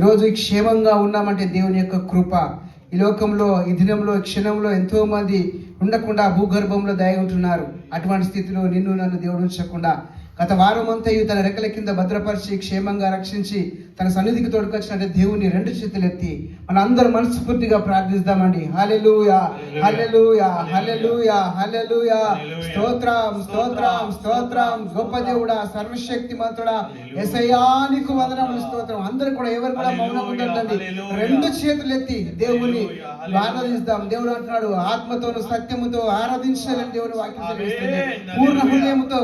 ఈరోజు క్షేమంగా ఉన్నామంటే దేవుని యొక్క కృప. ఈ లోకంలో ఈ దినంలో క్షణంలో ఎంతోమంది ఉండకుండా భూగర్భంలో దాగి ఉంటున్నారు అటువంటి స్థితిలో నిన్ను నన్ను దేవుడు ఉంచకుండా గత వారం అంతయు తన రెక్కల కింద భద్రపరిచి క్షేమంగా రక్షించి తన సన్నిధికి తోడుకొచ్చినట్టు దేవుని రెండు చేతులు ఎత్తి మన అందరూ మనస్ఫూర్తిగా ప్రార్థిస్తామండి. హల్లెలూయా హల్లెలూయా. హల్లెలూయా హల్లెలూయా. స్తోత్రం స్తోత్రం స్తోత్రం. గొప్ప దేవుడా సర్వశక్తి మంతుడా ఎసయానికి వందనములు స్తోత్రం. అందరూ కూడా ఎవరు కూడా మౌనం ఉండొద్దండి రెండు చేతులు ఎత్తి దేవుని ఆరాధిస్తాం. దేవుడు అంటున్నాడు ఆత్మతోను సత్యముతో ఆరాధించాలని దేవుని వాక్యం. పూర్ణ హృదయముతో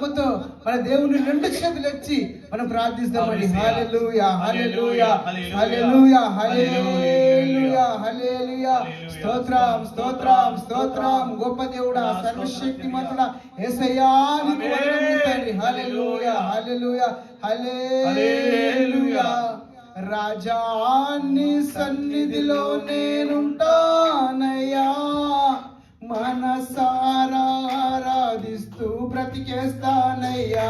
ఆత్మతో మన దేవుని రెండు చేతులు ఎత్తి మనం ప్రార్థిస్తామండి. హల్లెలూయా హల్లెలూయా హల్లెలూయా హల్లెలూయా హల్లెలూయా స్తోత్రం స్తోత్రం స్తోత్రం గొప్ప దేవుడా సర్వశక్తి మంతుడా. యేసయ్యా నీకు వందనములు తండ్రి హల్లెలూయా హల్లెలూయా హల్లెలూయా రాజాన్ని సన్నిధిలో నేనుంటానయ్యా. ఆరాధిస్తూ బ్రతికేస్తానయ్యా.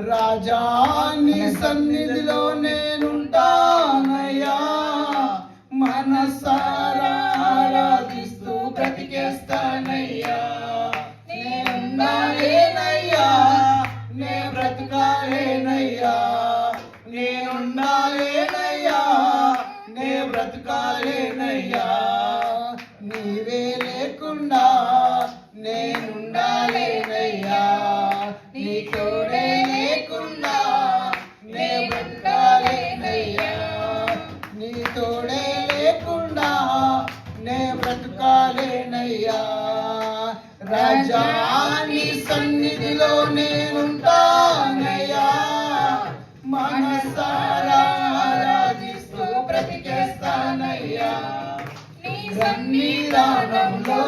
రాజాని సన్నిధిలో నేనుంటానయ్యా. మనసా సన్నిధిలో నేనుంటానయ్యా. మనసారా ఆరాధిస్తూ బ్రతికేస్తానయ్యా. సన్నిధానంలో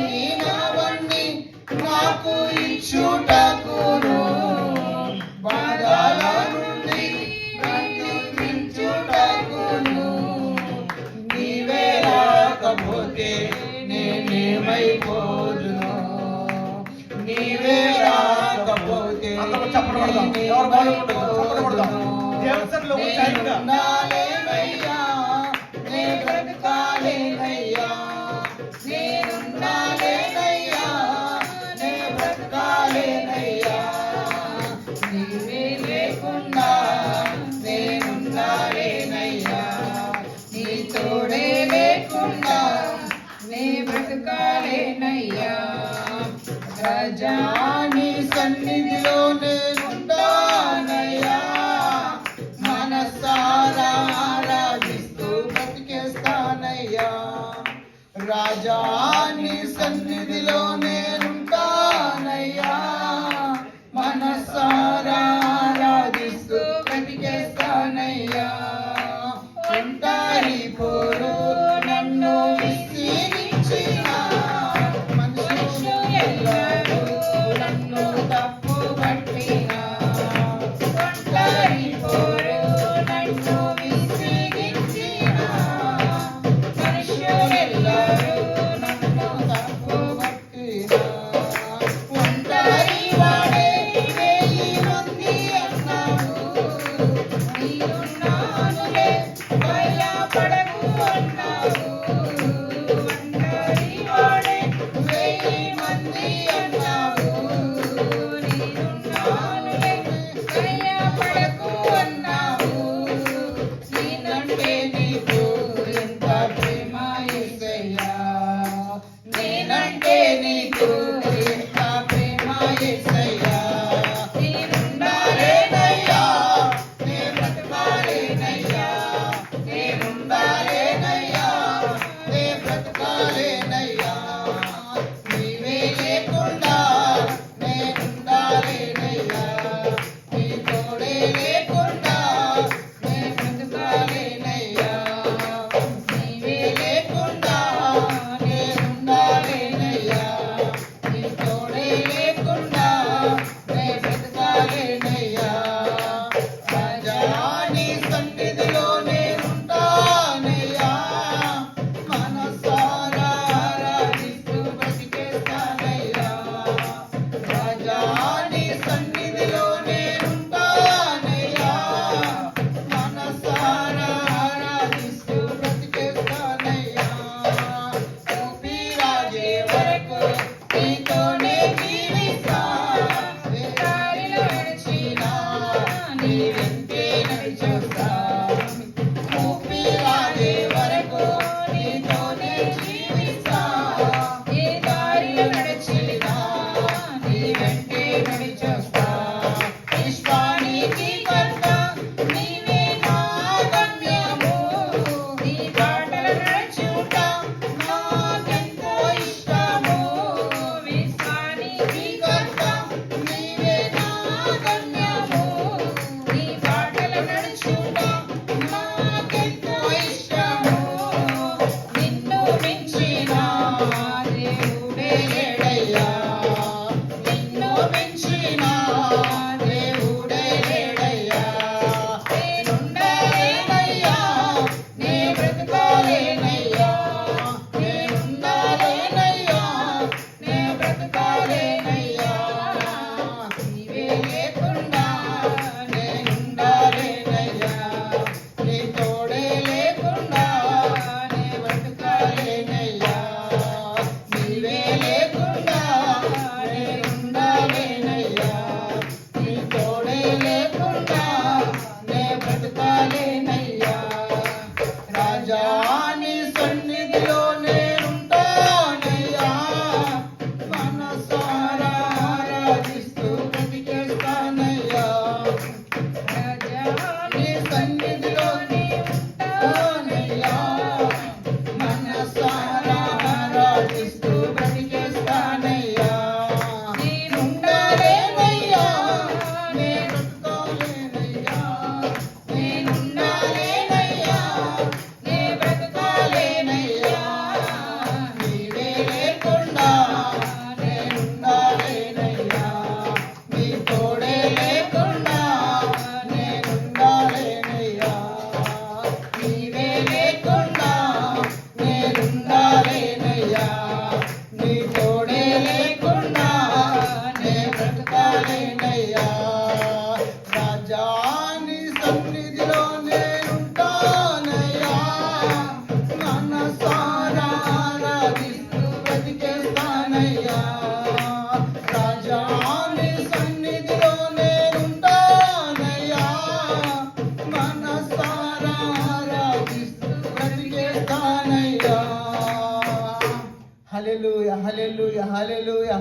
కోల్పోయినవన్నీ నాకు ఇచ్చుటకును. బాధల నుండి బ్రతికించుటకును. నీవే రాకపోతే నేనేమైపోదును. నీవే రాకపోతే. ఎవరు. ఉండాలేనయ్యా ప్రజాని సన్నిధిలో నేనుండానయ్యా మనసారా ఆరాధిస్తూ బ్రతికేస్తానయ్యా. రాజాని సన్నిధిలో నేను Tap Menos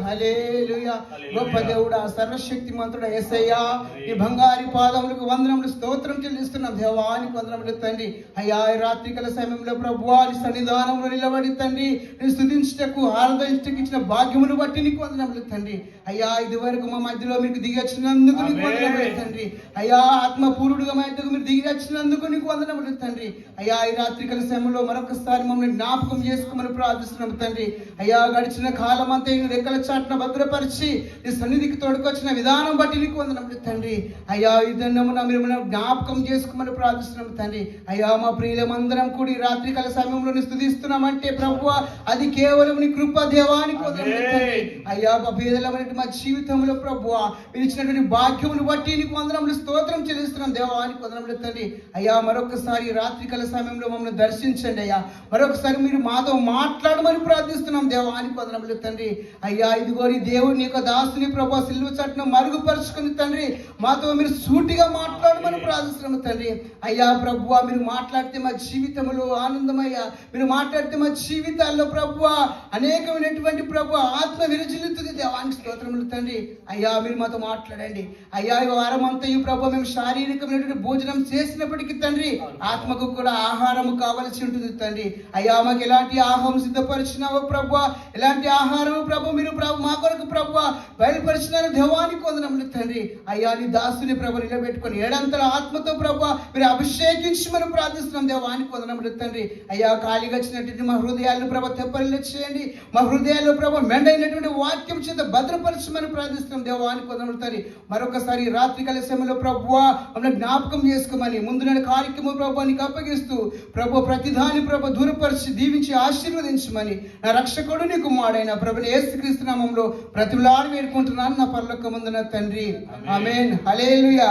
హలేలుయా గొప్ప దేవుడా సర్వశక్తి మంతుడ ఎస్ఐయా ఈ బంగారి పాదములకు వందనములు స్తోత్రం చెల్లిస్తున్నాం. దేవానికి వందనములు తండ్రి అయ్యా రాత్రికల సమయంలో ప్రభువారి సన్నిధానంలో నిలబడి తండ్రి స్థుతించటకు ఆరాధించటకు ఇచ్చిన భాగ్యమును బట్టి నీకు వందనములు తండ్రి అయ్యా ఇది వరకు మా మధ్యలో మీకు దిగి వచ్చినందుకు నీకు. వందనములు తండ్రి అయ్యా ఆత్మపూరుడుగా మా ఇద్దరు మీరు దిగి వచ్చినందుకు నీకు వందనములు తండ్రి అయ్యా ఈ రాత్రికల సమయంలో మరొకసారి మమ్మల్ని జ్ఞాపకం చేసుకోమని ప్రార్థిస్తున్నాం తండ్రి. అయ్యా గడిచిన కాలం అంతా ఈ రెక్కల చాటున భద్రపరిచి నీ సన్నిధికి తోడుకొచ్చిన విధానం బట్టి నీకు వందనములు తండ్రి. అయ్యా ఈ దండమున మీరు మన జ్ఞాపకం చేసుకోమని ప్రార్థిస్తున్నాం తండ్రి. అయ్యా మా ప్రియులమందరం కూడి ఈ రాత్రికాల సమయంలో స్థుతిస్తున్నామంటే ప్రభు అది కేవలం నీ కృప దేవానికి అయ్యా మా పేదలమైన మా జీవితంలో ప్రభు మీరు ఇచ్చినటువంటి భాగ్యమును బట్టి నీకు వందనములు స్తోత్రం చెల్లిస్తున్నాం దేవానికి వందనములు తండ్రి. అయ్యా మరొకసారి ఈ రాత్రికాల సమయంలో మమ్మల్ని దర్శించండి అయ్యా. మరొకసారి మీరు మాతో మాట్లాడమని ప్రార్థిస్తున్నాం దేవానికి వందనములు తండ్రి. అయ్యా ఇదిగో నీ దేవుని యొక్క దాసుని ప్రభు సిల్వ చట్టం మరుగుపరుచుకుని తండ్రి. మాతో మీరు సూటిగా మాట్లాడమని ప్రార్థిస్తున్నాము తండ్రి. అయ్యా ప్రభు మీరు మాట్లాడితే మా జీవితంలో ఆనందమయ్యా. మీరు మాట్లాడితే మా జీవితాల్లో ప్రభు అనేకమైనటువంటి ప్రభు ఆత్మ విరచిల్లుతుంది దేవానికి స్తోత్రములు తండ్రి. అయ్యా మీరు మాతో మాట్లాడండి. అయ్యా ఈ వారం అంతా ఈ ప్రభు మేము శారీరకమైనటువంటి భోజనం చేసినప్పటికీ తండ్రి ఆత్మకు కూడా ఆహారము కావలసి ఉంటుంది తండ్రి. అయ్యా మాకు ఎలాంటి ఆహారం సిద్ధపరిచినావో ప్రభు ఎలాంటి ఆహారం ప్రభు మీరు ప్రభు బయలుపరిచినారు దేవానికి వందనములు తండ్రి. అయ్యా నీ దాసుని ప్రభు నిలబెట్టుకొని ఏడంతల ఆత్మతో ప్రభు మీరు అభిషేకించి మనం ప్రార్థిస్తున్నాం దేవానికి వందనములు తండ్రి. అయ్యా ఖాళీగా వచ్చినటువంటి మా హృదయాలను ప్రభు తెప్పలు చేయండి. మా హృదయాల్లో ప్రభు మెండైనటువంటి వాక్యం చేత భద్రపరచమని ప్రార్థిస్తున్నాం దేవానికి వందనములు తండ్రి. మరొకసారి రాత్రి కాల సమయంలో ప్రభు మమ్మల్ని జ్ఞాపకం చేసుకోమని ముందు నేను కార్యక్రమం ప్రభు నీకు అప్పగిస్తూ ప్రభు ప్రతిదాని ప్రభు దూరపరిచి దీవించి ఆశీర్వదించమని నా రక్షకుడు నీకు మాడైన ప్రభుని ఏసుక్రీస్తు నామంలో ప్రతిలాడు వేడుకుంటున్నాను. నా పర్లోక ముందున తండ్రి ఆమేన్. హల్లెలూయా.